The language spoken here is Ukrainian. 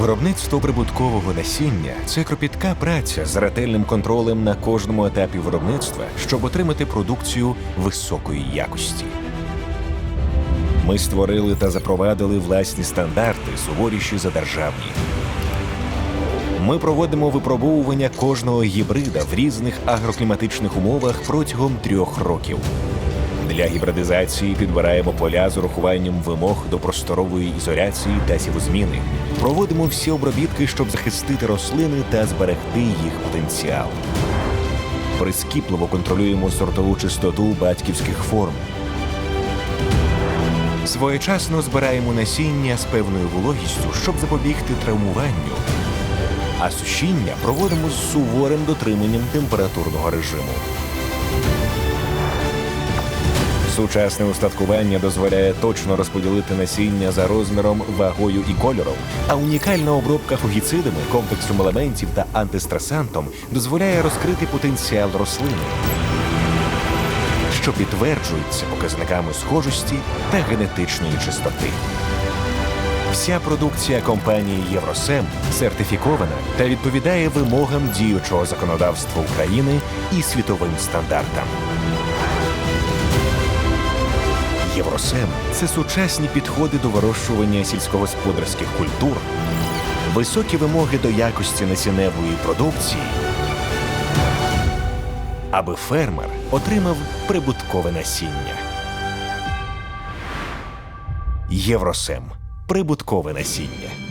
Виробництво прибуткового насіння це кропітка праця з ретельним контролем на кожному етапі виробництва, щоб отримати продукцію високої якості. Ми створили та запровадили власні стандарти, суворіші за державні. Ми проводимо випробовування кожного гібрида в різних агрокліматичних умовах протягом трьох років. Для гібридизації підбираємо поля з урахуванням вимог до просторової ізоляції та сівозміни. Проводимо всі обробітки, щоб захистити рослини та зберегти їх потенціал. Прискіпливо контролюємо сортову чистоту батьківських форм. Своєчасно збираємо насіння з певною вологістю, щоб запобігти травмуванню. А сушіння проводимо з суворим дотриманням температурного режиму. Сучасне устаткування дозволяє точно розподілити насіння за розміром, вагою і кольором. А унікальна обробка фугіцидами, комплексом елементів та антистресантом дозволяє розкрити потенціал рослини, що підтверджується показниками схожості та генетичної чистоти. Вся продукція компанії Євросем сертифікована та відповідає вимогам діючого законодавства України і світовим стандартам. Євросем це сучасні підходи до вирощування сільськогосподарських культур, високі вимоги до якості насінневої продукції, аби фермер отримав прибуткове насіння. Євросем прибуткове насіння.